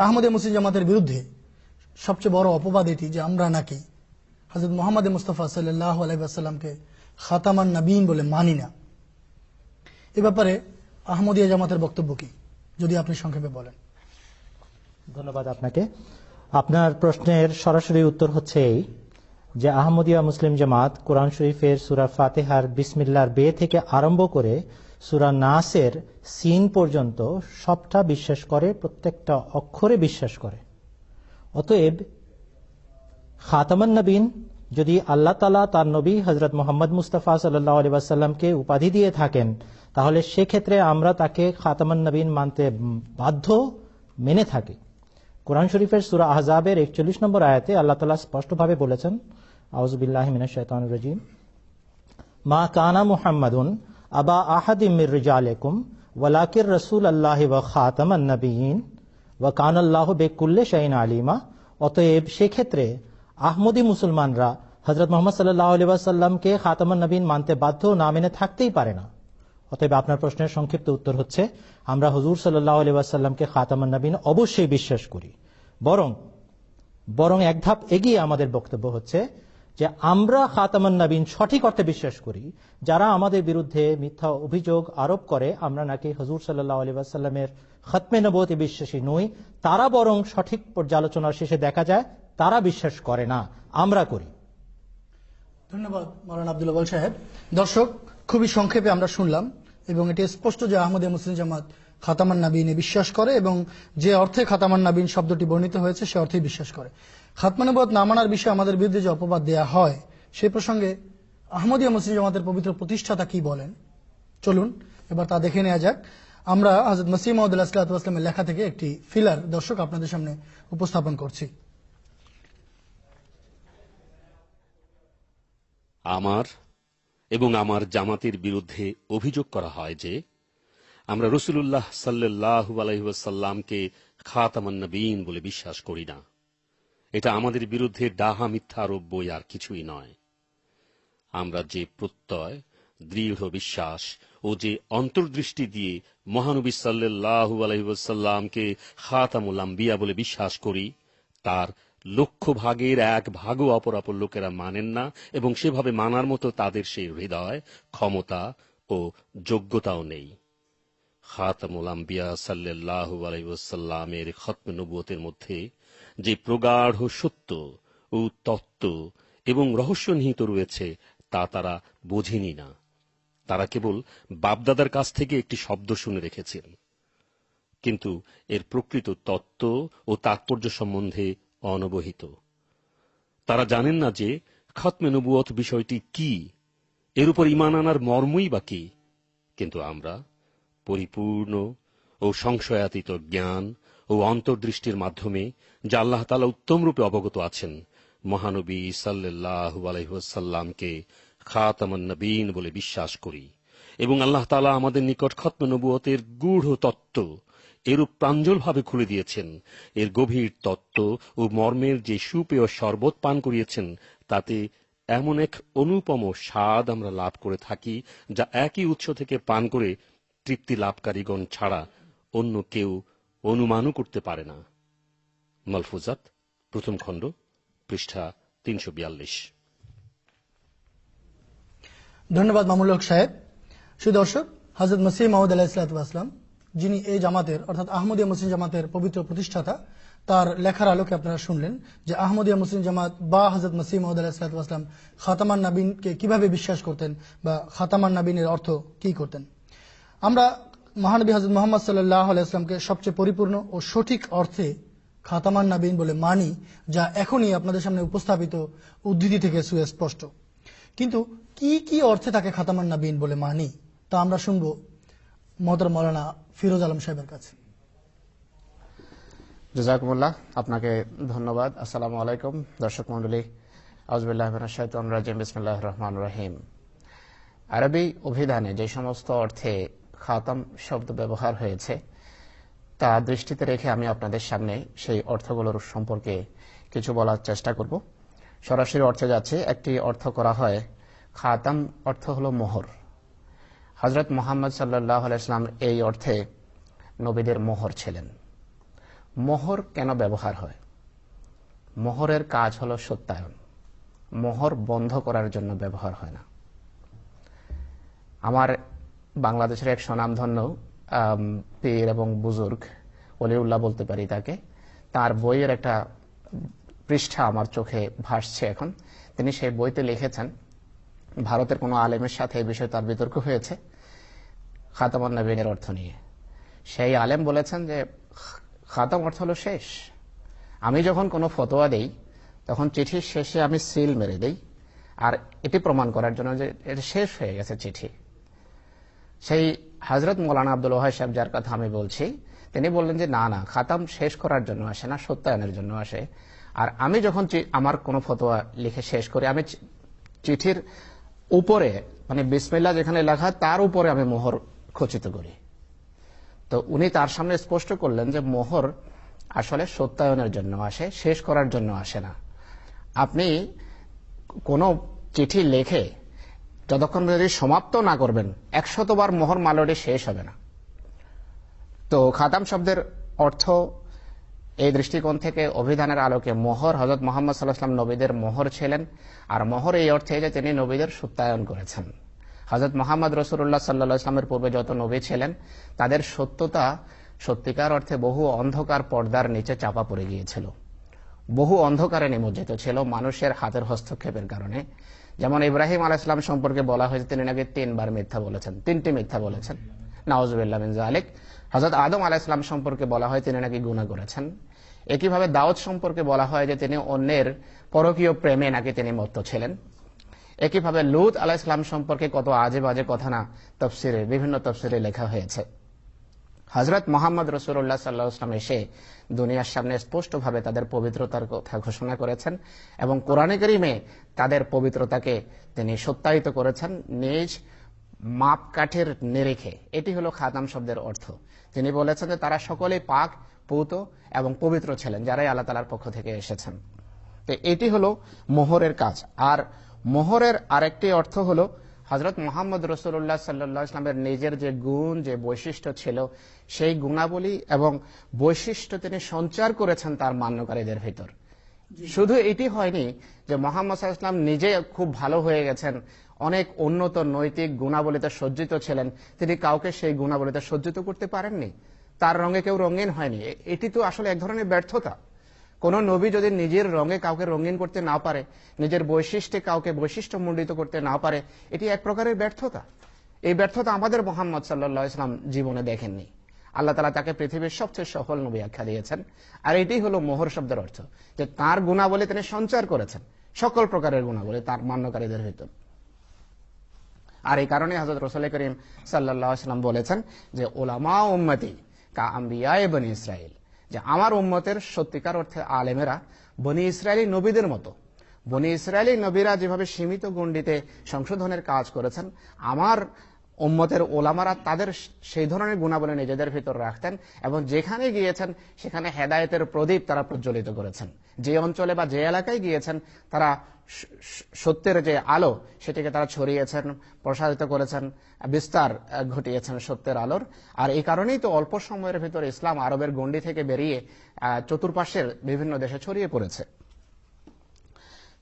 আহমদে মুসলিম জামাতের বিরুদ্ধে সবচেয়ে বড় অপবাদ এটি যে আমরা নাকি হজরত মোহাম্মদ মুস্তফা সাল্লাহ আলাইসাল্লামকে খাতামান নবীন বলে মানি না। এ ব্যাপারে আহমদিয়া জামাতের বক্তব্য কি? যদি আপনি সংক্ষেপে বলেন। ধন্যবাদ আপনাকে। আপনার প্রশ্নের সরাসরি উত্তর হচ্ছে এই যে আহমদিয়া মুসলিম জামাত কোরআন শরীফের সুরা ফাতেহার বিসমিল্লার বে থেকে আরম্ভ করে সুরা নাসের সিন পর্যন্ত সবটা বিশ্বাস করে, প্রত্যেকটা অক্ষরে বিশ্বাস করে। অতএব খাতামান নবীন, যদি আল্লাহ তালা তার নবী হজরত মোহাম্মদ মুস্তাফা সাল্লাহ আলী উপাধি দিয়ে থাকেন, তাহলে সেক্ষেত্রে আমরা তাকে খাতামান নবীন মানতে বাধ্য মেনে থাকি। কোরআন শরীফের সুরা আহজাবের একচল্লিশ নম্বর আয়াতে আল্লাহ তালা স্পষ্টভাবে বলেছেন আউজবিল্লাহ মিনা শৈতান রাজিম, মা কানা মুহাম্মাদুন আবা আহাদ মির রিজালেকুম, ওয়ালাকির রসুল আল্লাহ ওয়া খাতামান নবীন ওয়া কান আল্লাহ বেকুল্লে শাইন আলিমা। অতএব সেক্ষেত্রে আহমদী মুসলমানরা হজরত মোহাম্মদ সাল্লাহ আলী ওয়াসাল্লামকে খাতামান নবীন মানতে বাধ্য না মেনে থাকতেই পারে না। অতএব আপনার প্রশ্নের সংক্ষিপ্ত উত্তর হচ্ছে, আমরা হজুর সাল্লাহ আলী ওয়াসাল্লামকে খাতামান নবীন অবশ্যই বিশ্বাস করি। বরং বরং এক ধাপ এগিয়ে আমাদের বক্তব্য হচ্ছে যে আমরা খাতামান নবীন সঠিক অর্থে বিশ্বাস করি, যারা আমাদের বিরুদ্ধে মিথ্যা অভিযোগ আরোপ করে, আমরা নাকি হজুর সাল্লাহ খতমে নবতী বিশ্বাসী নই, তারা বরং সঠিক পর্যালোচনার শেষে দেখা যায়, তারা বিশ্বাস করে না, আমরা করি। ধন্যবাদ, মৌলানা আব্দুল সাহেব। দর্শক, খুবই সংক্ষেপে আমরা শুনলাম, এবং এটি স্পষ্ট যে আহমদিয়া মুসলিম জামাত খাতামান নাবিনে বিশ্বাস করে, এবং যে অর্থে খাতামান নাবিন শব্দটি বর্ণিত হয়েছে, সে অর্থেই বিশ্বাস করে। খাতমানবত না মানার বিষয়ে আমাদের বিরুদ্ধে যে অপবাদ দেয়া হয়, সে প্রসঙ্গে আহমদিয়া মুসলিম জামাতের পবিত্র প্রতিষ্ঠাতা কি বলেন? চলুন, এবার তা দেখে নেওয়া যাক। আমরা হজরত মসিম মহদুল্লাহ লেখা থেকে একটি ফিলার দর্শক আপনাদের সামনে উপস্থাপন করছি। আমার এবং আমার জামাতের বিরুদ্ধে অভিযোগ করা হয় যে, আমরা রসুল্লাহ সাল্লাহ আলহিসাল্লামকে খাতামান নবীন বলে বিশ্বাস করি না। এটা আমাদের বিরুদ্ধে ডাহা, মিথ্যা আরোপ বই আর কিছুই নয়। আমরা যে প্রত্যয়, দৃঢ় বিশ্বাস ও যে অন্তর্দৃষ্টি দিয়ে মহানবী সাল্লাহ আলহিসাল্লামকে খাতামুল বলে বিশ্বাস করি, তার লক্ষ ভাগের এক ভাগও অপরাপর লোকেরা মানেন না এবং সেভাবে মানার মতো তাদের সেই হৃদয়, ক্ষমতা ও যোগ্যতাও নেই। খাতামুল আম্বিয়া সাল্লাহ আলাইসাল্লামের খত্ম নবুয়তের মধ্যে যে প্রগাঢ় সত্য ও তত্ত্ব এবং রহস্য নিহিত রয়েছে, তা তারা বোঝেনি না। তারা কেবল বাপদাদার কাছ থেকে একটি শব্দ শুনে রেখেছেন। কিন্তু এর প্রকৃত তত্ত্ব ও তাৎপর্য সম্বন্ধে অনবহিত। তারা জানেন না যে খতমে নবুয়ত বিষয়টি কি, এর উপর ইমান আনার মর্মই বা কি। কিন্তু আমরা পরিপূর্ণ ও সংশয়াতীত জ্ঞান ও অন্তর্দৃষ্টির মাধ্যমে যা আল্লাহ তালা উত্তম রূপে অবগত আছেন, মহানবী সাল্লাহ আলহ্লামকে খাতামান নবীন বলে বিশ্বাস করি এবং আল্লাহ তালা আমাদের নিকট খতম নবুয়তের গূঢ় তত্ত্ব এরূপ প্রাঞ্জলভাবে খুলে দিয়েছেন। এর গভীর তত্ত্ব ও মর্মের যে সুপেয় শরবত পান করিয়েছেন, তাতে এমন এক অনুপম স্বাদ আমরা লাভ করে থাকি যা একই উৎস থেকে পান করে তৃপ্তি লাভকারীগণ ছাড়া অন্য কেউ অনুমানও করতে পারে না। মালফুজাত, প্রথম খণ্ড, পৃষ্ঠা তিনশো বিয়াল্লিশ। ধন্যবাদ মামুল হক সাহেব। সুদর্শক হজরত মসিম মাহমুদ আলাহিসাম যিনি এই জামাতের, অর্থাৎ আহমদিয়া মুসলিম জামাতের পবিত্র প্রতিষ্ঠাতা, তার লেখার আলোকে আপনারা শুনলেন যে আহমদিয়া মুসলিম জামাত বা হজরত মসিম মাহমুদ আলাহিসাম খাতামান নাবিনকে কীভাবে বিশ্বাস করতেন বা খাতামান নাবিনের অর্থ কি করতেন। আমরা মহানবী হজরত মোহাম্মদ সাল্লাহ আলাইসলামকে সবচেয়ে পরিপূর্ণ ও সঠিক অর্থে খাতামান নাবিন বলে মানি, যা এখনই আপনাদের সামনে উপস্থাপিত উদ্ধৃতি থেকে সুস্পষ্ট কিন্তু কি কি অর্থে তাকে খাতামান নাবিন বলে মানি, তা আমরা শুনব মহতর মৌলানা ফিরোজ আলম সাহেবের কাছে। জাজাকুমুল্লাহ, আপনাকে ধন্যবাদ। আসসালামু আলাইকুম, দর্শক মন্ডলী আজবুল্লাহ রহমান রহিম। আরবি অভিধানে যে সমস্ত অর্থে খাতাম শব্দ ব্যবহার হয়েছে, তা দৃষ্টিতে রেখে আমি আপনাদের সামনে সেই অর্থগুলোর সম্পর্কে কিছু বলার চেষ্টা করব। সরাসরি অর্থে যাচ্ছে, একটি অর্থ করা হয়, খাতাম অর্থ হল মোহর। হজরত মোহাম্মদ সাল্লাহ আলাইসলাম এই অর্থে নবীদের মোহর ছিলেন। মোহর কেন ব্যবহার হয়? মোহরের কাজ হল সত্যায়ন। মোহর বন্ধ করার জন্য ব্যবহার হয় না। আমার বাংলাদেশের এক স্বনামধন্য পীর এবং বুজুর্গ অলিউল্লাহ বলতে পারি তাকে, তার বইয়ের একটা পৃষ্ঠা আমার চোখে ভাসছে এখন। তিনি সেই বইতে লিখেছেন, ভারতের কোনো আলেমের সাথে এই বিষয়ে তার বিতর্ক হয়েছে, খাতামান নবীনের অর্থ নিয়ে। সেই আলেম বলেছেন যে, খাতাম অর্থ হলো শেষ। আমি যখন কোনো ফতোয়া দেই, তখন চিঠির শেষে আমি সিল মেরে দেই। আর এটি প্রমাণ করার জন্য যে, এটা শেষ হয়ে গেছে চিঠি। সেই হজরত মৌলানা আব্দুল ওহাই সাহেব যার কথা আমি বলছি, তিনি বললেন যে, না না, খাতাম শেষ করার জন্য আসে না, সত্যায়নের জন্য আসে। আর আমি যখন আমার কোনো ফতোয়া লিখে শেষ করি, আমি চিঠির উপরে মানে বিসমিল্লা যেখানে লেখা, তার উপরে আমি মোহর খচিত করি। তো উনি তার সামনে স্পষ্ট করলেন যে, মোহর আসলে সত্যায়নের জন্য আসে, শেষ করার জন্য আসে না। আপনি কোনো চিঠি লেখে যতক্ষণ যদি সমাপ্ত না করবেন, একশতবার মোহর মালটি শেষ হবে না। তো খাতাম শব্দের অর্থ এই দৃষ্টিকোণ থেকে অভিধানের আলোকে মোহর হজরত মোহাম্মদ সাল্লাহাম নবীদের মোহর ছিলেন, আর মোহর এই অর্থে যে তিনি নবীদের সত্যায়ন করেছেন। হজরত মোহাম্মদ রসুল্লাহ সাল্লাহ ইসলামের পূর্বে যত নবী ছিলেন, তাদের সত্যতা সত্যিকার অর্থে বহু অন্ধকার পর্দার নিচে চাপা পড়ে গিয়েছিল। বহু অন্ধকারে নিমজ্জিত ছিল মানুষের হাতের হস্তক্ষেপের কারণে। যেমন ইব্রাহিম আলাহ ইসলাম সম্পর্কে বলা হয়েছে, তিনি নাকি তিনবার মিথ্যা বলেছেন, তিনটি মিথ্যা বলেছেন। নওয়াজবিল্লাহ মিন জালিক হজরত আদম আলাহ ইসলাম সম্পর্কে বলা হয়, তিনি নাকি গুণা করেছেন। একইভাবে দাউদ সম্পর্কে বলা হয় যে, তিনি অন্যের পরকীয় প্রেমে নাকি তিনি মত্ত ছিলেন। একইভাবে লুত আলাহ ইসলাম সম্পর্কে কত আজে বাজে কথা না, তফসিরে, বিভিন্ন তফসিরে লেখা হয়েছে। হজরত মোহাম্মদ রসুল্লাহ সাল্লাহাম এসে দুনিয়ার সামনে স্পষ্টভাবে তাদের পবিত্রতার কথা ঘোষণা করেছেন এবং কোরআনে করিমে তাদের পবিত্রতাকে তিনি সত্যায়িত করেছেন নিজ মাপকাঠের নিরেখে। এটি হলো খাতাম শব্দের অর্থ। তিনি বলেছেন যে তারা সকলেই পাক, পৌত এবং পবিত্র ছিলেন, যারাই আল্লাহ তালার পক্ষ থেকে এসেছেন। তো এটি হলো মোহরের কাজ। আর মোহরের আরেকটি অর্থ হলো হজরত মোহাম্মদ রসুল্লাহ সাল্লাহ ইসলামের নিজের যে গুণ যে বৈশিষ্ট্য ছিল সেই গুণাবলী এবং বৈশিষ্ট্য তিনি সঞ্চার করেছেন তার মান্যকারীদের ভিতর। শুধু এটি হয়নি যে মোহাম্মদ ওয়াসাল্লাম নিজে খুব ভালো হয়ে গেছেন অনেক উন্নত নৈতিক গুণাবলীতে সজ্জিত ছিলেন তিনি কাউকে সেই গুণাবলীতে সজ্জিত করতে পারেননি। তার রঙে কেউ রঙিন হয়নি। এটি তো আসলে এক ধরনের ব্যর্থতা। কোন নবী যদি নিজের রঙে কাউকে রঙিন করতে না পারে, নিজের বৈশিষ্ট্যে কাউকে বৈশিষ্ট্য মণ্ডিত করতে না পারে, এটি এক প্রকারের ব্যর্থতা। এই ব্যর্থতা আমাদের মোহাম্মদ সাল্লাহ ইসলাম জীবনে দেখেননি। আল্লাহ তালা তাকে পৃথিবীর সবচেয়ে সফল নবী আখ্যা দিয়েছেন। আর এটি হলো মোহর শব্দের অর্থ, যে তার গুণাবলী তিনি সঞ্চার করেছেন। সকল প্রকারের গুণাবলী তার মান্যকারীদের ভিতর আর এই কারণে হজরত রসুল করিম সাল্লাম বলেছেন যে ওলামা উম্মতি কা আম্বিয়ায় বনি ইসরায়েল যে আমার উম্মতের সত্যিকার অর্থে আলেমেরা বনি ইসরায়েলি নবীদের মতো। বনি ইসরায়েলি নবীরা যেভাবে সীমিত গণ্ডিতে সংশোধনের কাজ করেছেন, আমার উম্মতের ওলামারা তাদের সেই ধরনের গুণাবলী নিজেদের ভিতর রাখতেন এবং যেখানে গিয়েছেন, সেখানে হেদায়েতের প্রদীপ তারা প্রজ্বলিত করেছেন। যে অঞ্চলে বা যে এলাকায় গিয়েছেন, তারা সত্যের যে আলো, সেটিকে তারা ছড়িয়েছেন, প্রসারিত করেছেন, বিস্তার ঘটিয়েছেন সত্যের আলোর। আর এই কারণেই তো অল্প সময়ের ভিতরে ইসলাম আরবের গণ্ডি থেকে বেরিয়ে চতুর্পাশের বিভিন্ন দেশে ছড়িয়ে পড়েছে।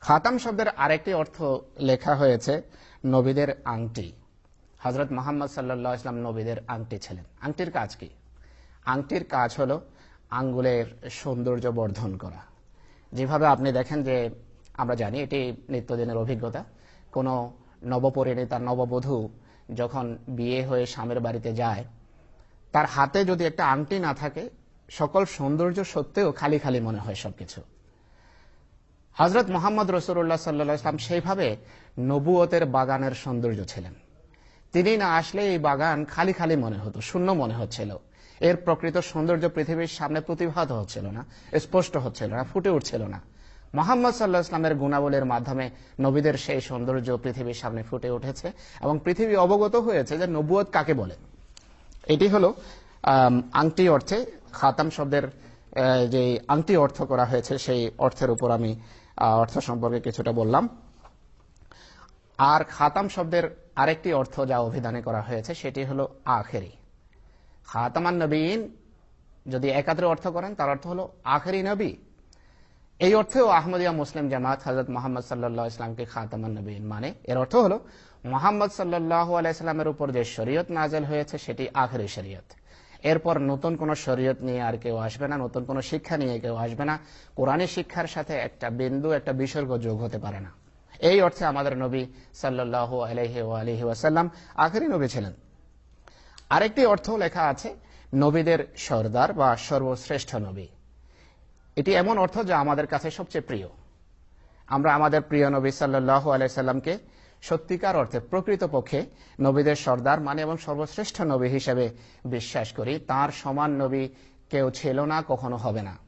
খাতাম শব্দের আরেকটি অর্থ লেখা হয়েছে, নবীদের আংটি। হজরত মোহাম্মদ সাল্লাহ ইসলাম নবীদের আংটি ছিলেন। আংটির কাজ কি? আংটির কাজ হলো আঙ্গুলের সৌন্দর্য বর্ধন করা। যেভাবে আপনি দেখেন যে আমরা জানি এটি নিত্যদিনের অভিজ্ঞতা। কোনো নবপরিণীতা নববধূ যখন বিয়ে হয়ে স্বামীর বাড়িতে যায়, তার হাতে যদি একটা আংটি না থাকে, সকল সৌন্দর্য সত্ত্বেও খালি খালি মনে হয় সবকিছু। হজরত মোহাম্মদ রসুল্লাহ সাল্লাহ ইসলাম সেইভাবে নবুয়তের বাগানের সৌন্দর্য ছিলেন। তিনি না আসলে এই বাগান খালি খালি মনে হতো, শূন্য মনে হচ্ছিল। এর প্রকৃত সৌন্দর্য পৃথিবীর সামনে প্রতিভাত হচ্ছিল না, স্পষ্ট হচ্ছিল না, ফুটে উঠছিল না। মোহাম্মদ সাল্লাহ ইসলামের গুণাবলীর মাধ্যমে নবীদের সেই সৌন্দর্য পৃথিবীর সামনে ফুটে উঠেছে এবং পৃথিবী অবগত হয়েছে যে নবুয়ত কাকে বলে। এটি হলো আংটি অর্থে, খাতাম শব্দের যে আংটি অর্থ করা হয়েছে সেই অর্থের উপর আমি অর্থ সম্পর্কে কিছুটা বললাম। আর খাতাম শব্দের আরেকটি অর্থ যা অভিধানে করা হয়েছে, সেটি হলো আখেরি। খাতামান নবীন যদি একাত্রে অর্থ করেন, তার অর্থ হলো আখেরি নবী। এই অর্থেও আহমদিয়া মুসলিম জামাত হজরত মোহাম্মদ সাল্লাহ ইসলামকে খাতামান নবীন মানে। এর অর্থ হলো মোহাম্মদ সাল্লাহ আলাইস্লামের উপর যে শরীয়ত নাজেল হয়েছে, সেটি আখেরি শরীয়ত। এরপর নতুন কোন শরীয়ত নিয়ে আর কেউ আসবে না, নতুন কোন শিক্ষা নিয়ে কেউ আসবে না। কোরআনী শিক্ষার সাথে একটা বিন্দু, একটা বিসর্গ যোগ হতে পারে না। এই অর্থে আমাদের নবী সাল্লাহ আলহি আলহি ওয়াসাল্লাম আখেরি নবী ছিলেন। আরেকটি অর্থ লেখা আছে, নবীদের সর্দার বা সর্বশ্রেষ্ঠ নবী। এটি এমন অর্থ যা আমাদের কাছে সবচেয়ে প্রিয়। আমরা আমাদের প্রিয় নবী সাল্লাহ আলাইসাল্লামকে সত্যিকার অর্থে প্রকৃত পক্ষে নবীদের সর্দার মানে এবং সর্বশ্রেষ্ঠ নবী হিসেবে বিশ্বাস করি, তার সমান নবী কেউ ছিল না, কখনো হবে না।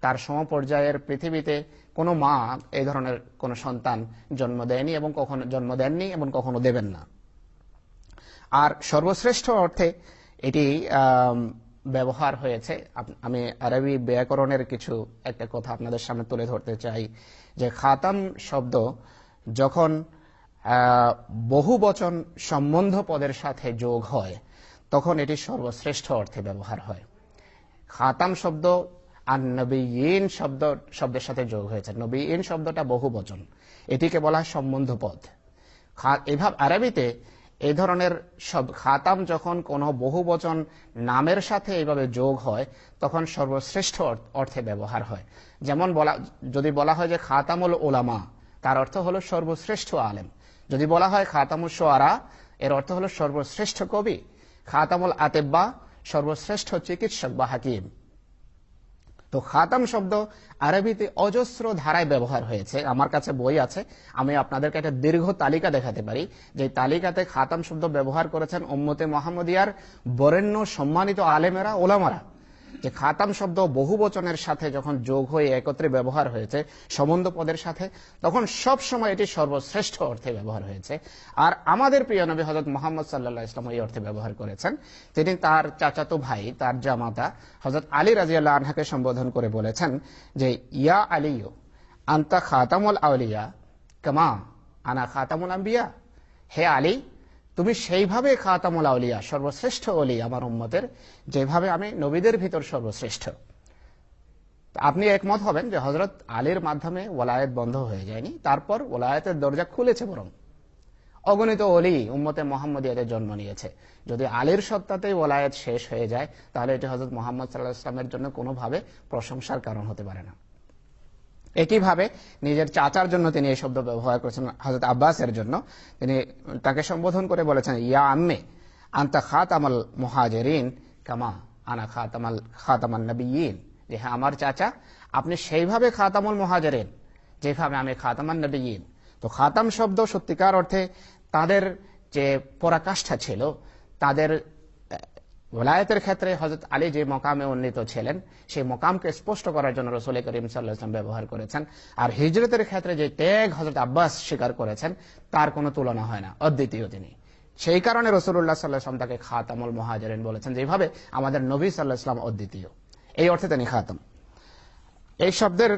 তার সমপর্যায়ের পৃথিবীতে কোনো মা এই ধরনের কোনো সন্তান জন্ম দেয়নি এবং কখনো জন্ম দেননি এবং কখনো দেবেন না। আর সর্বশ্রেষ্ঠ অর্থে এটি ব্যবহার হয়েছে। আমি আরবি ব্যাকরণের কিছু একটা কথা আপনাদের সামনে তুলে ধরতে চাই যে খাতাম শব্দ যখন বহু বচন সম্বন্ধ পদের সাথে যোগ হয়, তখন এটি সর্বশ্রেষ্ঠ অর্থে ব্যবহার হয়। খাতাম শব্দ আর নবীন শব্দ, শব্দের সাথে যোগ হয়েছে। নবীন শব্দটা বহু বচন। এটিকে বলা হয় সম্বন্ধ পদ। এভাবে আরবিতে এই ধরনের সব খাতাম যখন কোনো বহু বচন নামের সাথে এইভাবে যোগ হয়, তখন সর্বশ্রেষ্ঠ অর্থে ব্যবহার হয়। যেমন বলা, যদি বলা হয় যে খাতামুল ওলামা তার অর্থ হলো সর্বশ্রেষ্ঠ আলেম। যদি বলা হয় খাতামুল সোয়ারা এর অর্থ হলো সর্বশ্রেষ্ঠ কবি। খাতামুল আতেব্বা, সর্বশ্রেষ্ঠ চিকিৎসক বা হাকিম। তো খাতাম শব্দ আরবিতে অজস্র ধারায় ব্যবহার হয়েছে। আমার কাছে বই আছে। আমি আপনাদেরকে একটা দীর্ঘ তালিকা দেখাতে পারি। যে তালিকাতে খাতাম শব্দ ব্যবহার করেছেন ওম্মতে মোহাম্মদিয়ার বরেণ্য সম্মানিত আলেমেরা, ওলামারা। যে খাতাম শব্দ বহু বচনের সাথে যখন যোগ হয়ে একত্রে ব্যবহার হয়েছে সম্বন্ধ পদের সাথে, তখন সব সময় এটি সর্বশ্রেষ্ঠ অর্থে ব্যবহার হয়েছে। আর আমাদের প্রিয় নবী হজরত মোহাম্মদ সাল্লাহ ইসলাম এই অর্থে ব্যবহার করেছেন। তিনি তার চাচাতো ভাই, তার জামাতা হজরত আলী রাজিয়াল্লাহ আনহাকে সম্বোধন করে বলেছেন যে, ইয়া আলিও আন্তা খাতামুল আউলিয়া কামা আনা খাতামুল আম্বিয়া, হে আলী তুমি সেইভাবে খাতামুল আউলিয়া, সর্বশ্রেষ্ঠ অলি আমার উম্মতের, যেভাবে আমি নবীদের ভিতর সর্বশ্রেষ্ঠ। আপনি একমত হবেন যে হজরত আলীর মাধ্যমে ওলায়েত বন্ধ হয়ে যায়নি, তারপর ওলায়েতের দরজা খুলেছে বরং। অগণিত অলি উম্মতে মোহাম্মদিয়াদের জন্ম নিয়েছে। যদি আলীর সত্তাতেই ওলায়েত শেষ হয়ে যায়, তাহলে এটি হজরত মোহাম্মদ সাল্লাহ ইসলামের জন্য কোনোভাবে প্রশংসার কারণ হতে পারে না। একইভাবে নিজের চাচার জন্য তিনি এই শব্দ ব্যবহার করেছেন হজরত আব্বাসের জন্য। তিনি তাকে সম্বোধন করে বলেছেন, ইয়া আম্মে, আন্তা খাতামাল মুহাজেরিন কামা আনা খাতামাল, খাতামান নবীন যে হ্যাঁ আমার চাচা, আপনি সেইভাবে খাতামুল মুহাজেরিন, যেভাবে আমি খাতামান নবীন তো খাতাম শব্দ সত্যিকার অর্থে তাদের যে পরাকাষ্ঠা ছিল, তাদের ওলায়তের ক্ষেত্রে হজরত আলী যে মকামে উন্নীত ছিলেন, সেই মকামকে স্পষ্ট করার জন্য রসুল করিম সাল্লাহাম ব্যবহার করেছেন। আর হিজরতের ক্ষেত্রে যে ত্যাগ হজরত আব্বাস স্বীকার করেছেন, তার কোনো তুলনা হয় না, অদ্বিতীয় তিনি। সেই কারণে রসুল্লাহ সাল্লাহাম তাকে খাতামুল মহাজরেন বলেছেন যেভাবে আমাদের নবী সাল্লাহ ইসলাম অদ্বিতীয়। এই অর্থে তিনি খাতাম। এই শব্দের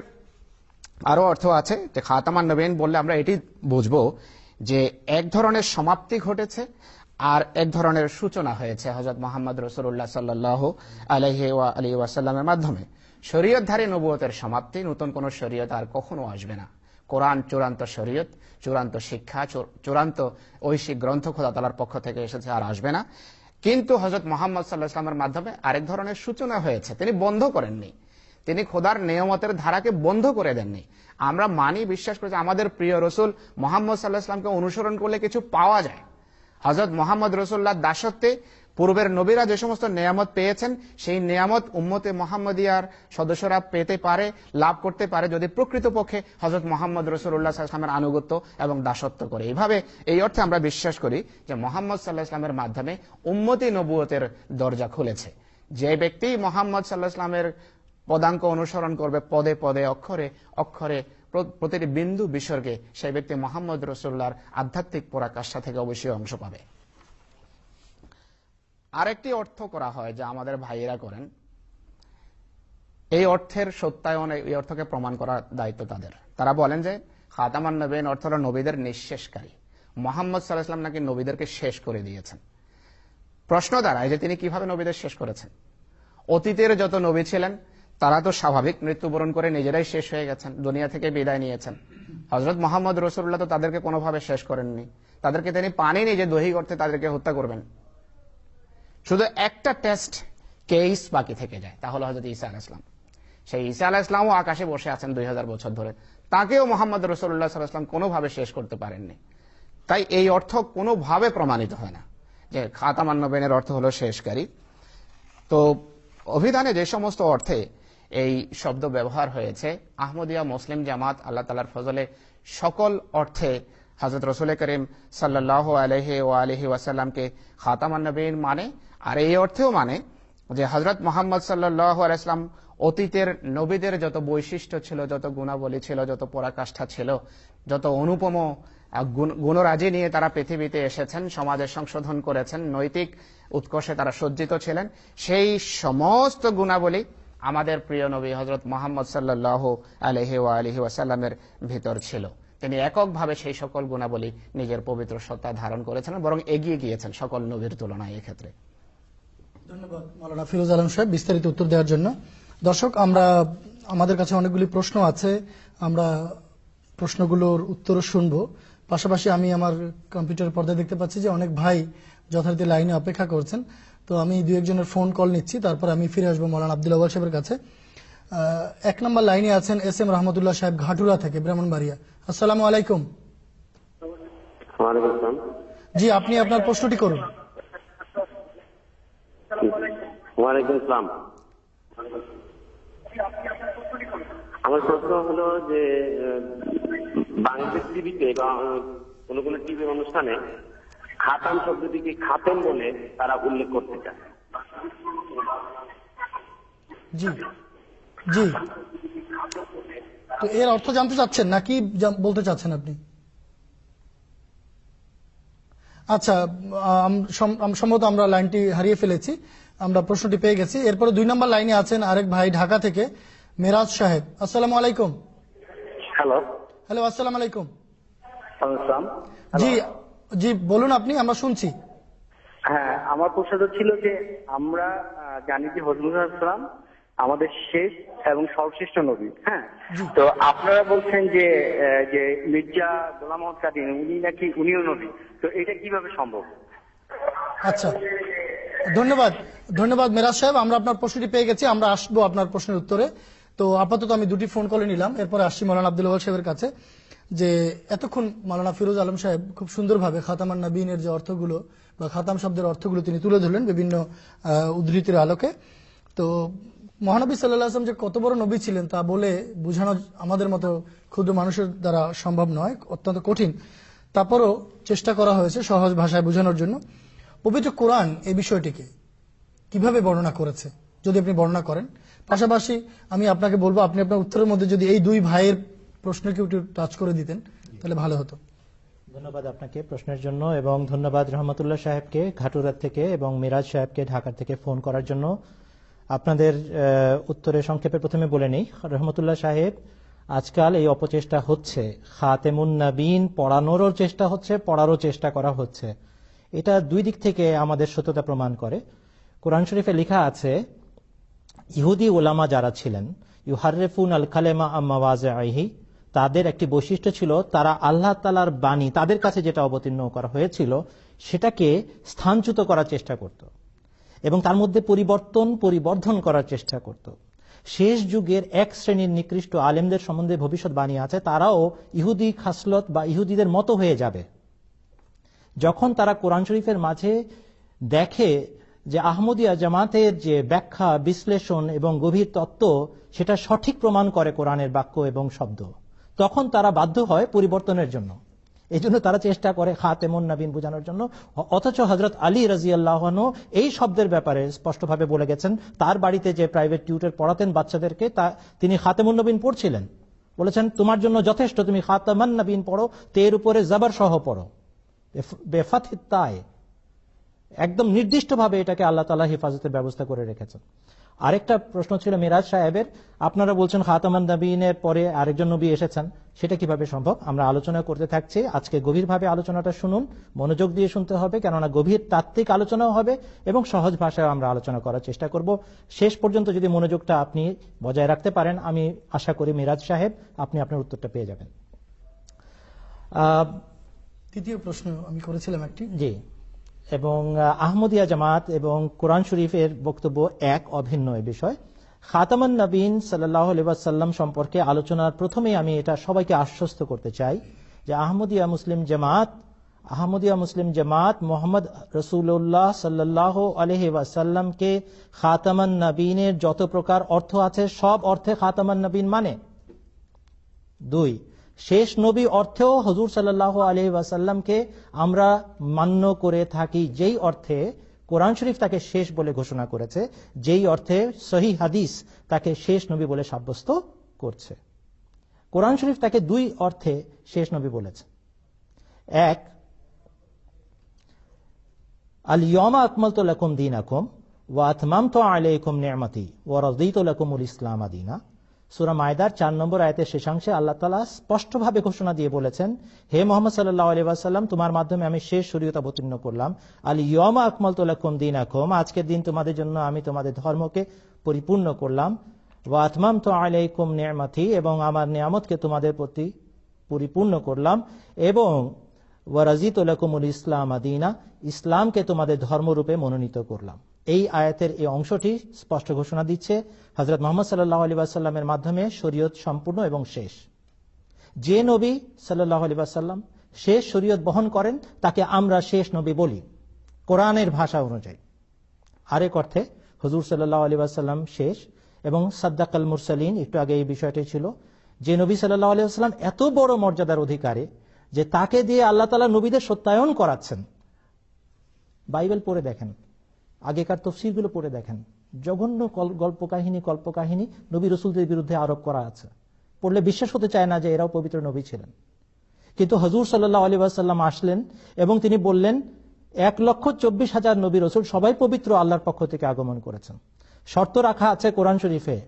আরও অর্থ আছে যে খাতামান নবীন বললে আমরা এটি বুঝব যে, এক ধরনের সমাপ্তি ঘটেছে আর এক ধরনের সূচনা হয়েছে হজরত মোহাম্মদ রসুল্লাহ সাল্লাহ আলহি আলী ওয়াসাল্লামের মাধ্যমে। শরীয়তধারী নবুয়তের সমাপ্তি, নতুন কোন শরীয়ত আর কখনো আসবে না। কোরআন চূড়ান্ত শরীয়ত, চূড়ান্ত শিক্ষা চূড়ান্ত ঐশিক গ্রন্থ খোদা তালার পক্ষ থেকে এসেছে আর আসবে না। কিন্তু হজরত মোহাম্মদ সাল্লাহ মাধ্যমে আরেক ধরনের সূচনা হয়েছে। তিনি বন্ধ করেননি। তিনি খোদার নিয়মতের ধারাকে বন্ধ করে দেননি। আমরা মানি, বিশ্বাস করি যে আমাদের প্রিয় রসুল মোহাম্মদ সাল্লাহ অনুসরণ করলে কিছু পাওয়া যায়। হজরত মোহাম্মদ রসুল্লাহ দাসত্বে পূর্বের নবীরা যে সমস্ত নিয়ামত পেয়েছেন, সেই নিয়ামত উম্মতে মোহাম্মদিয়ার সদস্যরা পেতে পারে, লাভ করতে পারে যদি প্রকৃতপক্ষে হজরত মোহাম্মদ রসুল্লাহ আনুগত্য এবং দাসত্ব করে। এইভাবে এই অর্থে আমরা বিশ্বাস করি যে মোহাম্মদ সাল্লাহ ইসলামের মাধ্যমে উম্মতি নবুয়তের দরজা খুলেছে। যে ব্যক্তি মোহাম্মদ সাল্লাহ ইসলামের পদাঙ্ক অনুসরণ করবে, পদে পদে, অক্ষরে অক্ষরে প্রতিটি বিন্দু বিসর্গে সেই ব্যক্তি মোহাম্মদ রসুল্লাহর আধ্যাত্মিক পরাকাষ্ঠা থেকে অবশ্যই অংশ পাবে। আরেকটি অর্থ করা হয় যা আমাদের ভাইয়েরা করেন, এই অর্থের সত্যায়ন এই অর্থকে প্রমাণ করার দায়িত্ব তাদের। তারা বলেন যে, খাতামান নবীন অর্থ হল নবীদের নিঃশেষকারী। মোহাম্মদ সাল্লাহাম নাকি নবীদেরকে শেষ করে দিয়েছেন। প্রশ্ন দাঁড়ায় যে তিনি কীভাবে নবীদের শেষ করেছেন? অতীতের যত নবী ছিলেন তারা তো স্বাভাবিক মৃত্যুবরণ করে নিজেরাই শেষ হয়ে গেছেন, দুনিয়া থেকে বিদায় নিয়েছেন। হজরত মোহাম্মদ রসুল্লাহ তো তাদেরকে কোনোভাবে শেষ করেননি। তাদেরকে তিনি পানি নিজে দহি করতে তাদেরকে হত্যা করবেন। শুধু একটা টেস্ট কেস বাকি থেকে যায় তাহলে হজরত ঈসা আলাহ ইসলাম সেই ঈসা আলাহ ইসলামও আকাশে বসে আছেন দুই হাজার বছর ধরে। তাকেও মোহাম্মদ রসুল্লাহ সাল্লাহাম কোনোভাবে শেষ করতে পারেননি। তাই এই অর্থ কোনোভাবে প্রমাণিত হয় না যে খাতামান্নবেনের অর্থ হলো শেষকারী। তো অভিধানে যে সমস্ত অর্থে এই শব্দ ব্যবহার হয়েছে। আহমদিয়া মুসলিম জামাত আল্লাহ তালার ফজলে সকল অর্থে হজরত রসুল করিম সাল্লাহ আলহি ও আলহি ওয়াসাল্লামকে খাতামান্নবীন মানে আর এই অর্থেও মানে যে হজরত মোহাম্মদ সাল্লাহ আলাইসলাম অতীতের নবীদের যত বৈশিষ্ট্য ছিল, যত গুণাবলী ছিল, যত পরাকাষ্ঠা ছিল, যত অনুপম গুণ- গুণরাজি নিয়ে তারা পৃথিবীতে এসেছেন, সমাজে সংশোধন করেছেন, নৈতিক উৎকর্ষে তারা সজ্জিত ছিলেন, সেই সমস্ত গুণাবলী আমাদের প্রিয় নবী হজরত মোহাম্মদ সাল্লাহ আলহি আলহি ওয়াসাল্লামের ভিতর ছিল। তিনি এককভাবে সেই সকল গুণাবলী নিজের পবিত্র সত্তা ধারণ করেছেন বরং এগিয়ে গিয়েছেন সকল নবীর তুলনায় এক্ষেত্রে। ধন্যবাদ মাওলানা ফিরোজ আলম সাহেব বিস্তারিত উত্তর দেওয়ার জন্য। দর্শক, আমরা, আমাদের কাছে অনেকগুলি প্রশ্ন আছে। আমরা প্রশ্নগুলোর উত্তরও শুনব। পাশাপাশি আমি আমার কম্পিউটার পর্দায় দেখতে পাচ্ছি যে অনেক ভাই যথারীতি লাইনে অপেক্ষা করছেন। তো আমি দু একজনের ফোন কল নিচ্ছি তারপর আমি ফিরে আসব মৌলানা আব্দুল আওয়াল সাহেবের কাছে। এক নম্বর লাইনে আছেন এস এম রহমতুল্লাহ সাহেব ঘাটুরা থেকে ব্রাহ্মণবাড়িয়া। আসসালামু আলাইকুম। জি আপনি আপনার প্রশ্নটি করুন। আমার প্রশ্ন হলো যে বাংলাদেশ টিভিতে বা কোন কোন টিভি অনুষ্ঠানে খাতাম শব্দটিকে খাতেম বলে তারা উল্লেখ করতে চায়। জি জি। তো এর অর্থ জানতে চাচ্ছেন নাকি বলতে চাচ্ছেন আপনি? আচ্ছা সম্ভবত আমরা লাইনটি হারিয়ে ফেলেছি আমরা প্রশ্নটি পেয়ে গেছি। এরপরে দুই নম্বর লাইনে আছেন আরেক ভাই ঢাকা থেকে মেরাজ সাহেব। আসসালামু আলাইকুম। হ্যালো। হ্যালো আসসালাম আলাইকুম। আসসালাম। জি জি বলুন আপনি আমরা শুনছি। হ্যাঁ আমার প্রশ্নটা ছিল যে আমরা জানি যে সালাম আমাদের শেষ এবং সর্বশ্রেষ্ঠ নবী হ্যাঁ? তো আপনারা বলছেন যে যে মির্জা গোলাম মোহাম্মদ কাদিন উনি নাকি উনিও নবী। তো এটা কীভাবে সম্ভব? আচ্ছা ধন্যবাদ। ধন্যবাদ মেরাজ সাহেব আমরা আপনার প্রশ্নটি পেয়ে গেছি আমরা আসব আপনার প্রশ্নের উত্তরে। তো আপাতত আমি দুটি ফোন কলে নিলাম এরপরে আসছি মৌলানা আব্দুল সাহেবের কাছে। যে এতক্ষণ মালানা ফিরোজ আলম সাহেব খুব সুন্দরভাবে খাতামান নবীনের যে অর্থগুলো বা খাতাম শব্দের অর্থগুলো তিনি তুলে ধরলেন বিভিন্ন উদ্ধৃতির আলোকে। তো মহানবী সাল্লাহ আসলাম যে কত বড় নবী ছিলেন তা বলে বোঝানো আমাদের মতো ক্ষুদ্র মানুষের দ্বারা সম্ভব নয়, অত্যন্ত কঠিন। তারপরও চেষ্টা করা হয়েছে সহজ ভাষায় বোঝানোর জন্য। পবিত্র কোরআন এই বিষয়টিকে কীভাবে বর্ণনা করেছে, যদি আপনি বর্ণনা করেন। পাশাপাশি আমি আপনাকে বলব, আপনি আপনার উত্তরের মধ্যে যদি এই দুই ভাইয়ের প্রশ্নকে একটু টাচ করে দিতেন, তাহলে ভালো হতো। ধন্যবাদ আপনাকে প্রশ্নের জন্য এবং ধন্যবাদ রহমতুল্লাহ সাহেবকে ঘাটুরার থেকে এবং মিরাজ সাহেবকে ঢাকার থেকে ফোন করার জন্য। আপনাদের উত্তরে সংক্ষেপে প্রথমে বলে নেই, রহমতুল্লাহ সাহেব, আজকাল এই অপচেষ্টা হচ্ছে। খাতেমুন নবীন, পড়ানোরও চেষ্টা হচ্ছে, পড়ারও চেষ্টা করা হচ্ছে। এটা দুই দিক থেকে আমাদের সত্যতা প্রমাণ করে। কোরআন শরীফে লেখা আছে, ইহুদি ওলামা যারা ছিলেন ইউহারেফুন আল কালেমা আম্মাওয়াজহি তাদের একটি বৈশিষ্ট্য ছিল তারা আল্লাহ তালার বাণী, তাদের কাছে যেটা অবতীর্ণ করা হয়েছিল, সেটাকে স্থানচ্যুত করার চেষ্টা করত এবং তার মধ্যে পরিবর্তন, পরিবর্ধন করার চেষ্টা করত। শেষ যুগের এক শ্রেণির নিকৃষ্ট আলেমদের সম্বন্ধে ভবিষ্যৎবাণী আছে, তারাও ইহুদি খাসলত বা ইহুদিদের মতো হয়ে যাবে। যখন তারা কোরআন শরীফের মাঝে দেখে যে আহমদিয়া জামাতের যে ব্যাখ্যা, বিশ্লেষণ এবং গভীর তত্ত্ব, সেটা সঠিক প্রমাণ করে কোরআনের বাক্য এবং শব্দ। তখন তারা বাধ্য হয় পরিবর্তনের জন্য। এই জন্য তারা চেষ্টা করে খাতেমুন নবীন বোঝানোর জন্য। অথচ হজরত আলী রাজি আল্লাহন এই শব্দের ব্যাপারে স্পষ্টভাবে বলে গেছেন, তার বাড়িতে যে প্রাইভেট টিউটর পড়াতেন বাচ্চাদেরকে, তা তিনি খাতেমুন নবীন পড়ছিলেন। বলেছেন, তোমার জন্য যথেষ্ট, তুমি খাতামান নবীন পড়ো, তের উপরে জবর সহ পড়ো। বেফাত একদম নির্দিষ্টভাবে এটাকে আল্লাহ তালা হেফাজতের ব্যবস্থা করে রেখেছেন। আরেকটা প্রশ্ন ছিল মিরাজ সাহেবের। আপনারা বলছেন খাতামান নবীনের পরে আরেকজন নবী এসেছেন। সেটা কীভাবে সম্ভব? আমরা আলোচনা করতে থাকছি। আজকে গভীরভাবে আলোচনাটা শুনুন। মনোযোগ দিয়ে শুনতে হবে কেননা গভীর তাত্ত্বিক আলোচনাও হবে এবং সহজ ভাষায় আমরা আলোচনা করার চেষ্টা করব। শেষ পর্যন্ত যদি মনোযোগটা আপনি বজায় রাখতে পারেন আমি আশা করি মিরাজ সাহেব আপনি আপনার উত্তরটা পেয়ে যাবেন। তৃতীয় প্রশ্ন আমি করেছিলাম একটি। জি। এবং আহমদিয়া জামাত এবং কোরআন শরীফের বক্তব্য এক, অভিন্ন এ বিষয়। খাতামান নবীন সাল্লাহ সাল্লাম সম্পর্কে আলোচনার প্রথমেই আমি এটা সবাইকে আশ্বস্ত করতে চাই যে আহমদিয়া মুসলিম জামাত, আহমদিয়া মুসলিম জামাত মোহাম্মদ রসুল্লাহ সাল্লাহ আলহি খাতামান নবীনের যত প্রকার অর্থ আছে, সব অর্থে খাতামান নবীন মানে? দুই শেষ নবী অর্থেও হজুর সাল্লাহ আলহি ওয়াসাল্লামকে আমরা মান্য করে থাকি, যেই অর্থে কোরআন শরীফ তাকে শেষ বলে ঘোষণা করেছে, যেই অর্থে সহি হাদিস তাকে শেষ নবী বলে সাব্যস্ত করছে। কোরআন শরীফ তাকে দুই অর্থে শেষ নবী বলেছে। এক, আল ইয়মা আকমল তো লকুম দিন আকুম ও আতমাম তো আলাইকুম নেমতি ও রদিত লকুমুল ইসলাম আদিনা সুরা মায়দার চার নম্বর আয়তের শেষাংশে আল্লাহ তালা স্পষ্টভাবে ঘোষণা দিয়ে বলেছেন, হে মোহাম্মদ সাল্লাহ আলী ওয়াসাল্লাম, তোমার মাধ্যমে আমি শেষ শরীয়ত অবতীর্ণ করলাম। আল ইয়মা আকমল তো লকুম দিন আকুম আজকের দিন তোমাদের জন্য আমি তোমাদের ধর্মকে পরিপূর্ণ করলাম। ও আতমাম তো আলাইকুম নেমাথি এবং আমার নিয়ামতকে তোমাদের প্রতি পরিপূর্ণ করলাম। এবং ওয়ারাজিত ইসলাম আদিনা ইসলামকে তোমাদের ধর্মরূপে মনোনীত করলাম। এই আয়াতের এই অংশটি স্পষ্ট ঘোষণা দিচ্ছে হজরত মোহাম্মদ সাল্লাহ আলী সাল্লামের মাধ্যমে শরীয়ত সম্পূর্ণ এবং শেষ। যে নবী সাল্লাহ আলী সাল্লাম শেষ শরীয়ত বহন করেন, তাকে আমরা শেষ নবী বলি, কোরআনের ভাষা অনুযায়ী। আরেক অর্থে, হজুর সাল্লাহ আলী সাল্লাম শেষ এবং সাদ্দাকাল মুরসালিন, একটু আগে এই বিষয়টি ছিল, যে নবী সাল্লাহ আলী এত বড় মর্যাদার অধিকারী যে তাকে দিয়ে আল্লাহ তালা নবীদের সত্যায়ন করাচ্ছেন। বাইবেল পড়ে দেখেন আগেকার তফসিরগুলো পড়ে দেখেন। জঘন্য গল্প কাহিনী কল্প কাহিনী নবী রসুলদের বিরুদ্ধে আরোপ করা আছে। পড়লে বিশ্বাস হতে চায় না যে এরাও পবিত্র নবী ছিলেন। কিন্তু হজুর সাল্লাহ আলী সাল্লাম আসলেন এবং তিনি বললেন, এক লক্ষ চব্বিশ হাজার নবী রসুল সবাই পবিত্র আল্লাহর পক্ষ থেকে আগমন করেছেন। শর্ত রাখা আছে কোরআন শরীফে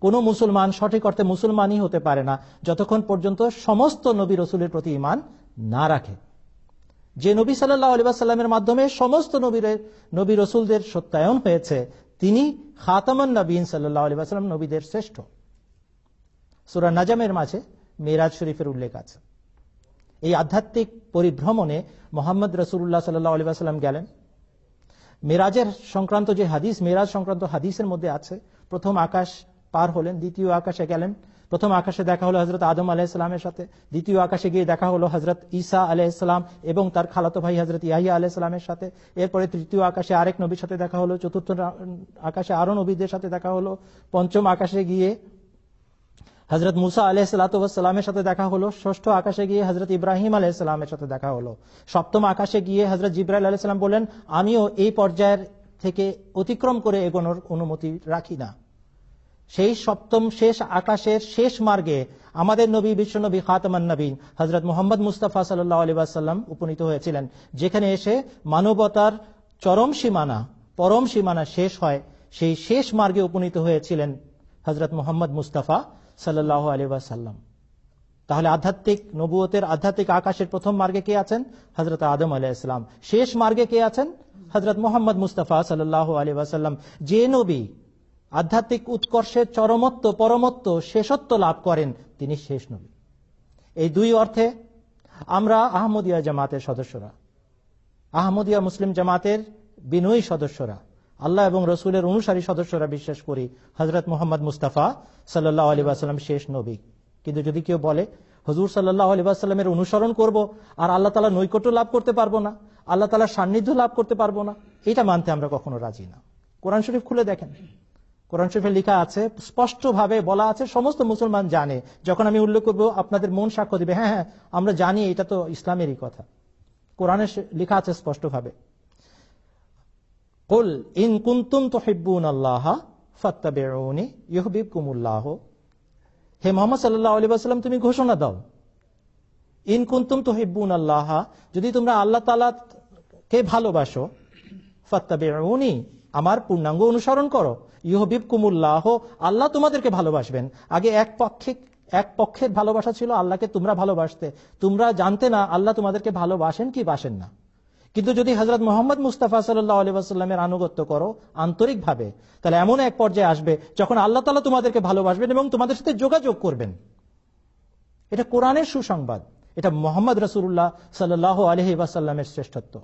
কোন মুসলমান সঠিক অর্থে মুসলমানই হতে পারে না যতক্ষণ পর্যন্ত সমস্ত নবী রসুলের প্রতি ইমান না রাখে। যে নবী সাল্লাহ আলিবাসাল্লামের মাধ্যমে সমস্ত নবীর, নবী রসুলদের সত্যায়ন হয়েছে, তিনি খাতামান নবীন সাল্লাহ আলিবাসাল্লাম নবীদের শ্রেষ্ঠ। সুরা নাজামের মাঝে মেরাজ শরীফের উল্লেখ আছে। এই আধ্যাত্মিক পরিভ্রমণে মোহাম্মদ রসুল্লাহ সাল্লাহ আলিবাসাল্লাম গেলেন। মেরাজের সংক্রান্ত যে হাদিস, মেরাজ সংক্রান্ত হাদিসের মধ্যে আছে, প্রথম আকাশ পার হলেন, দ্বিতীয় আকাশে গেলেন। প্রথম আকাশে দেখা হলো হজরত আদম আলাইসালামের সাথে। দ্বিতীয় আকাশে গিয়ে দেখা হলো হজরত ঈসা আলাইসালাম এবং তার খালাতো ভাই হজরত ইয়াহিয়া আলাইসালামের সাথে। এরপরে তৃতীয় আকাশে আরেক নবীর সাথে দেখা হলো। চতুর্থ আকাশে আরও নবীদের সাথে দেখা হলো। পঞ্চম আকাশে গিয়ে হজরত মুসা আলাইসালামের সাথে দেখা হলো। ষষ্ঠ আকাশে গিয়ে হজরত ইব্রাহিম আলাইসালামের সাথে দেখা হলো। সপ্তম আকাশে গিয়ে হজরত জিব্রাইল আলাইসালাম বলেন আমিও এই পর্যায়ের থেকে অতিক্রম করে এগোনোর অনুমতি রাখি না। সেই সপ্তম, শেষ আকাশের শেষ মার্গে আমাদের নবী, বিশ্বনবী, খাতামান নবীন হজরত মোহাম্মদ মুস্তাফা সাল্লাহ আলী উপনীত হয়েছিলেন, যেখানে এসে মানবতার চরম সীমানা, পরম সীমানা শেষ হয়। সেই শেষ মার্গে উপনীত হয়েছিলেন হজরত মোহাম্মদ মুস্তাফা সাল্লাহ আলী সাল্লাম তাহলে আধ্যাত্মিক নবুয়তের আধ্যাত্মিক আকাশের প্রথম মার্গে কে আছেন? হজরত আদম আলাহ ইসলাম শেষ মার্গে কে আছেন? হজরত মোহাম্মদ মুস্তাফা সাল্লাহ আলী ওয়াসাল্লাম। যে নবী আধ্যাত্মিক উৎকর্ষের চরমত্ব, পরমত্ব, শেষত্ব লাভ করেন তিনি শেষ নবী। এই দুই অর্থে আমরা আহমদিয়া জামাতের সদস্যরা, আহমদিয়া মুসলিম জামাতের বিনয়ী সদস্যরা, আল্লাহ এবং রসুলের অনুসারী সদস্যরা বিশ্বাস করি হজরত মোহাম্মদ মুস্তাফা সাল্লাহ আলী সাল্লাম শেষ নবী। কিন্তু যদি কেউ বলে, হজুর সাল্লাহ আলী সাল্লামের অনুসরণ করব আর আল্লাহ তালা নৈকট্য লাভ করতে পারব না, আল্লাহ তালার সান্নিধ্য লাভ করতে পারব না, এটা মানতে আমরা কখনো রাজি না। কোরআন শরীফ খুলে দেখেন। কোরআন শরীফে লেখা আছে, স্পষ্টভাবে বলা আছে, সমস্ত মুসলমান জানে। যখন আমি উল্লেখ করব, আপনাদের মন সাক্ষ্য দিবে হ্যাঁ হ্যাঁ আমরা জানি, এটা তো ইসলামেরই কথা। কোরআনে লেখা আছে স্পষ্টভাবে। কুল ইন কুন্তুম তুহিব্বুন আল্লাহ ফাত্তাবিউনি ইউহিব্বুকুমুল্লাহ। হে মোহাম্মদ সাল্লাল্লাহু আলাইহি ওয়াসাল্লাম, তুমি ঘোষণা দাও। ইন কুন্তুম তুহিব্বুন আল্লাহ যদি তোমরা আল্লাহ তাআলা কে ভালোবাসো, ফাত্তাবিউনি, আমার পূর্ণাঙ্গ অনুসরণ করো। ইহবিব কুমুল্লাহ আল্লাহ তোমাদেরকে ভালোবাসবেন। আগে এক পক্ষে, এক পক্ষের ভালোবাসা ছিল আল্লাহকে তোমরা ভালোবাসতে। তোমরা জানতে না আল্লাহ তোমাদেরকে ভালোবাসেন কি বাসেন না। কিন্তু যদি হজরত মোহাম্মদ মুস্তাফা সাল্লাহ আনুগত্য করো, আন্তরিকভাবে, তাহলে এমন এক পর্যায়ে আসবে যখন আল্লাহ তালা তোমাদেরকে ভালোবাসবেন এবং তোমাদের সাথে যোগাযোগ করবেন। এটা কোরআনের সুসংবাদ। এটা মোহাম্মদ রসুল্লাহ সাল্লাহ আলহি শ্রেষ্ঠত্ব।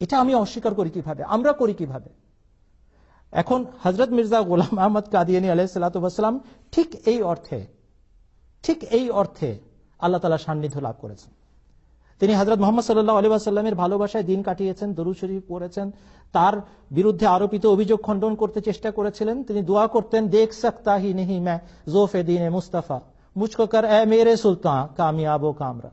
এটা আমি অস্বীকার করি কীভাবে? আমরা করি কীভাবে? এখন হজরত মির্জা গোলাম আহমদ কাদিয়ানি আলাইসালাম ঠিক এই অর্থে, ঠিক এই অর্থে আল্লাহ তালা সান্নিধ্য লাভ করেছেন। তিনি হজরত মোহাম্মদ সাল্লাহ আলী ভালোবাসায় দিন কাটিয়েছেন দরু শরীফ পড়েছেন, তার বিরুদ্ধে আরোপিত অভিযোগ খণ্ডন করতে চেষ্টা করেছিলেন। তিনি দোয়া করতেন, দেখ সকতা হি নেহি ম্যা জোফে দিন এ মুস্তাফা, মুঝকো কর, এ মেরে সুলতান, কামিয়াব ও কামরা।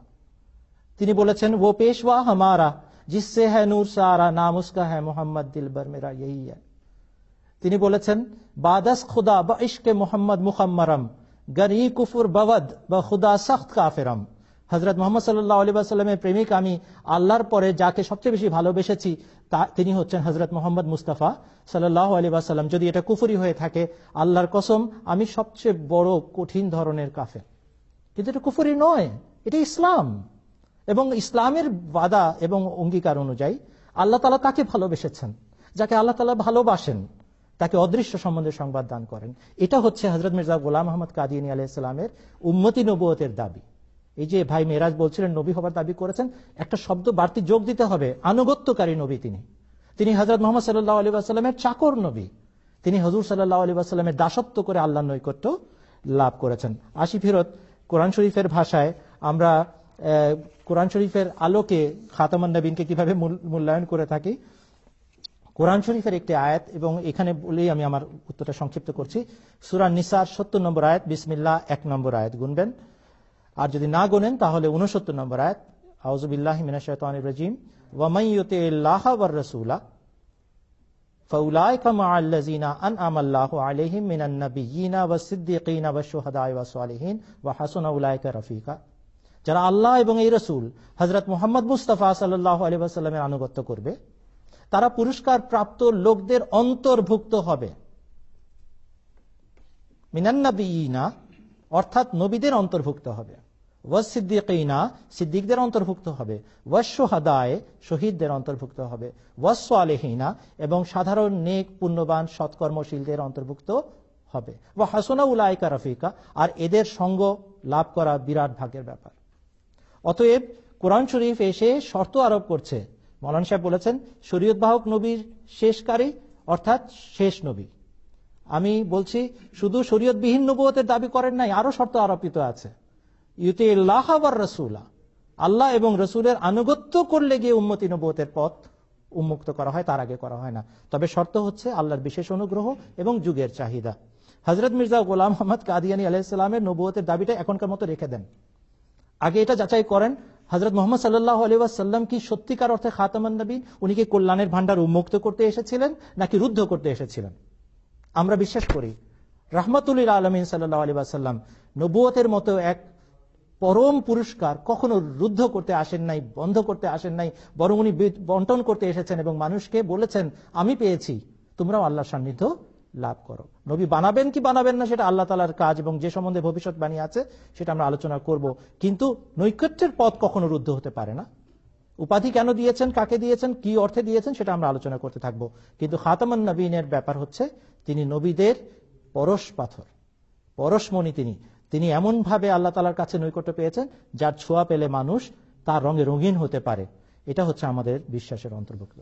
তিনি বলেছেন, ও পেশওয়া হমারা জিসে হ্যাঁ নূর সারা, নাম উসকা হ্যাঁ মোহাম্মদ দিলবর, মেরা ইহি তিনি বলেছেন, বাদাস খুদা বা ইশকে মোহাম্মদ মুখাম্মরম গরি কুফুর ববদ বা খুদা সख्त কাফেরম। হজরত মোহাম্মদ সাল্লাহ আলী প্রেমিক, আমি আল্লাহর পরে যাকে সবচেয়ে বেশি ভালোবেসেছি, তা তিনি হচ্ছেন হজরত মোহাম্মদ মুস্তাফা সাল্লাহ আলী যদি এটা কুফুরি হয়ে থাকে, আল্লাহর কসম, আমি সবচেয়ে বড় কঠিন ধরনের কাফের। কিন্তু এটা কুফুরি নয়, এটা ইসলাম। এবং ইসলামের বাদা এবং অঙ্গীকার অনুযায়ী আল্লাহ তালা তাকে ভালোবেসেছেন, যাকে আল্লাহ তালা ভালোবাসেন। তাকে অদৃশ্য সম্বন্ধে সংবাদ দান করেন। এটা হচ্ছে হজরত মির্জা গোলাম আহমদ কাদিনী আলাইসালামের উম্মতি নবুয়তের দাবি। এই যে ভাই মেরাজ বলছিলেন, নবী হবার দাবি করেছেন, একটা শব্দ বাড়তি যোগ দিতে হবে। আনুগত্যকারী নবী তিনি। তিনি হজরত মোহাম্মদ সাল্লাহ আলী আসাল্লামের চাকর নবী। তিনি হজুর সাল্লাহ আলী আসাল্লামের দাসত্ব করে আল্লাহ নৈকট্য লাভ করেছেন। আশি ফিরত কোরআন শরীফের ভাষায় আমরা কোরআন শরীফের আলোকে খাতামান নবীনকে কীভাবে মূল- মূল্যায়ন করে থাকি কোরআন শরীফের একটি আয়াত এবং এখানে বলেই আমি আমার উত্তরটা সংক্ষিপ্ত করছি সুরা নিসার সত্তর নম্বর আয়াত বিসমিল্লাহ এক নম্বর আয়াত গুনবেন আর যদি না গোনেন তাহলে উনসত্তর নম্বর আয়াত আউজুবিল্লাহ মিনাশাইতানির রাজিম ওয়ামাই ইউতিল্লাহ ওয়ার রাসূলা فأولئك مع الذين أنعم الله عليهم من النبيين والصديقين والشهداء والصالحين وحسن أولئك رفيقا যারা আল্লাহ এবং এই রসুল হজরত মোহাম্মদ মুস্তাফা সাল্লাহ আলী সাল্লামের আনুগত্য করবে তারা পুরস্কার প্রাপ্ত লোকদের অন্তর্ভুক্ত হবে। মিনান্নাবিনা অর্থাৎ নবীদের অন্তর্ভুক্ত হবে। ওয়াজ সিদ্দিকিনা, সিদ্দিকদের অন্তর্ভুক্ত হবে। ওয়াজ সোহাদায়, শহীদদের অন্তর্ভুক্ত হবে। ওয়াজ সোয়ালেহিনা এবং সাধারণ নেক, পুণ্যবান, সৎকর্মশীলদের অন্তর্ভুক্ত হবে। ওয়া হাসনা উলায়কা রফিকা, আর এদের সঙ্গ লাভ করা বিরাট ভাগের ব্যাপার। অতএব কোরআন শরীফ এসে শর্ত আরোপ করছে মৌলান সাহেব বলেছেন, শরীয়ত বাহক নবীর শেষকারী, অর্থাৎ শেষ নবী। আমি বলছি, শুধু শরীয়তবিহীন নবুয়তের দাবি করেন নাই, আরও শর্ত আরোপিত আছে। ইউতে রসুলা, আল্লাহ এবং রসুলের আনুগত্য করলে গিয়ে উন্মতি নবুয়তের পথ উন্মুক্ত করা হয়, তার আগে করা হয় না। তবে শর্ত হচ্ছে আল্লাহর বিশেষ অনুগ্রহ এবং যুগের চাহিদা। হজরত মির্জা গোলাম মোহাম্মদ কাদিয়ানি আলাইসালামের নবুয়তের দাবিটা এখনকার মতো রেখে দেন। আগে এটা যাচাই করেন হজরত মোহাম্মদ সাল্লাহ আলিয়াসাল্লাম কি সত্যিকার অর্থে খাতামান নবী? উনি কি কল্যাণের ভান্ডার উন্মুক্ত করতে এসেছিলেন নাকি রুদ্ধ করতে এসেছিলেন? আমরা বিশ্বাস করি, রাহমাতুল্লিল আলমিন সাল্লাহ আলী নবুয়তের মতো এক পরম পুরস্কার কখনো রুদ্ধ করতে আসেন নাই, বন্ধ করতে আসেন নাই, বরং উনি বন্টন করতে এসেছেন এবং মানুষকে বলেছেন, আমি পেয়েছি, তোমরাও আল্লাহ সান্নিধ্য লাভ করো। নবী বানাবেন কি বানাবেন না সেটা আল্লাহ তালার কাজ এবং যে সম্বন্ধে ভবিষ্যৎবাণী আছে সেটা আমরা আলোচনা করব। কিন্তু নৈকট্যের পথ কখনো রুদ্ধ হতে পারে না। উপাধি কেন দিয়েছেন, কাকে দিয়েছেন, কি অর্থে দিয়েছেন সেটা আমরা আলোচনা করতে থাকব। কিন্তু খাতামান নবীনের ব্যাপার হচ্ছে তিনি নবীদের পরশ পাথর, পরশমণি তিনি। তিনি এমন ভাবে আল্লাহ তালার কাছে নৈকট্য পেয়েছেন যার ছোঁয়া পেলে মানুষ তার রঙে রঙিন হতে পারে। এটা হচ্ছে আমাদের বিশ্বাসের অন্তর্ভুক্ত।